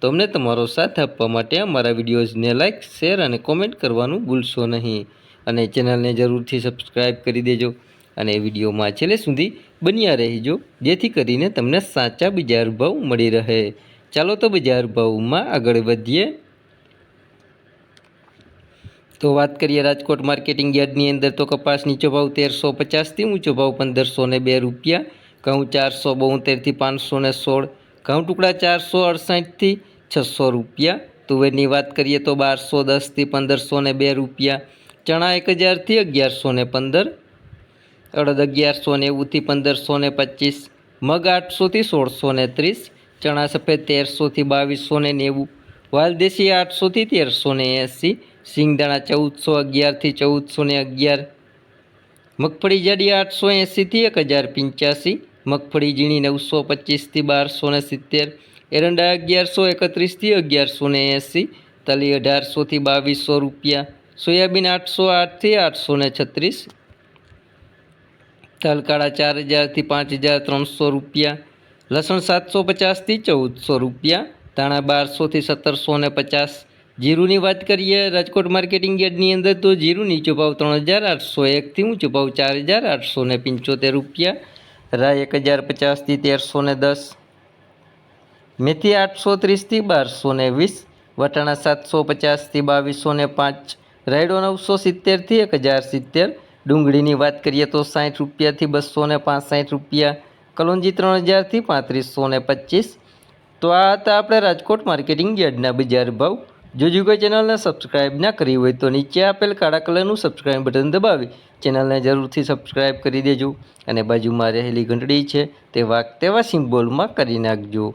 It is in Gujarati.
તો અમને તમારો સાથ આપવા માટે અમારા વિડીયોઝને લાઇક શેર અને કોમેન્ટ કરવાનું ભૂલશો નહીં. અને ચેનલને જરૂરથી સબસ્ક્રાઇબ કરી દેજો. અને વિડીયોમાં છેલ્લે સુધી બન્યા રહેજો, જેથી કરીને તમને સાચા બજાર ભાવ મળી રહે. ચાલો તો બજાર ભાવમાં આગળ વધીએ. તો વાત કરીએ રાજકોટ માર્કેટિંગ યાર્ડની અંદર તો કપાસ નીચો ભાવ તેરસો પચાસથી ઊંચો ભાવ પંદરસો ને બે રૂપિયા, ઘઉં ચારસો બોતેરથી પાંચસો ને સોળ, ઘઉં ટુકડા ચારસો અડસાઠથી છસો રૂપિયા. તુવેરની વાત કરીએ તો બારસો, દસથી પંદરસો ને બે રૂપિયા. ચણા એક હજારથી અગિયારસો ને પંદર. અડદ અગિયારસો નેવુંથી પંદરસો ને પચીસ. મગ આઠસોથી સોળસો ને ત્રીસ. ચણા સફેદ તેરસોથી બાવીસો ને નેવું. વાલદેશી આઠસોથી તેરસો ને એંસી. સિંગદાણા ચૌદસો અગિયારથી ચૌદસો ને અગિયાર. મગફળી જાડી આઠસો એંસીથી એક હજાર પંચ્યાસી. મગફળી ઝીણી નવસો પચીસથી બારસો ને સિત્તેર. એરંડા અગિયારસો એકત્રીસથી અગિયારસો ને એંસી, તલી અઢારસોથી બાવીસો રૂપિયા, સોયાબીન આઠસો આઠથી આઠસો ને છત્રીસ, તલકાળા ચાર હજારથી પાંચ હજાર ત્રણસો રૂપિયા, લસણ સાતસો પચાસથી ચૌદસો રૂપિયા, ધાણા બારસોથી સત્તરસો ને પચાસ. જીરુની વાત કરીએ, રાજકોટ માર્કેટિંગ યાર્ડની અંદર તો જીરું નીચો ભાવ ત્રણ હજાર આઠસો એકથી ઊંચો ભાવ ચાર હજાર આઠસો ને પંચોતેર રૂપિયા, રાય એક હજાર પચાસથી તેરસો ને દસ મેથી આઠસો ત્રીસથી બારસો ને વીસ, વટાણા સાતસો પચાસથી બાવીસો ને પાંચ, રાયડો નવસો સિત્તેરથી એક હજાર સિત્તેર, ડુંગળીની વાત કરીએ તો સાઠ રૂપિયાથી બસો ને પાંસઠ રૂપિયા, કલોંજી ત્રણ હજારથી પાંત્રીસો ને પચીસ. તો આ હતા આપણે રાજકોટ માર્કેટિંગ યાર્ડના બજાર ભાવ. જો જો કોઈ ચેનલને સબસ્ક્રાઇબ ના કરી હોય તો નીચે આપેલ કાળા કલરનું સબસ્ક્રાઇબ બટન દબાવી, ચેનલને જરૂરથી સબસ્ક્રાઇબ કરી દેજો અને બાજુમાં રહેલી ઘંટડી છે તે વાગ તેવા સિમ્બોલમાં કરી નાખજો.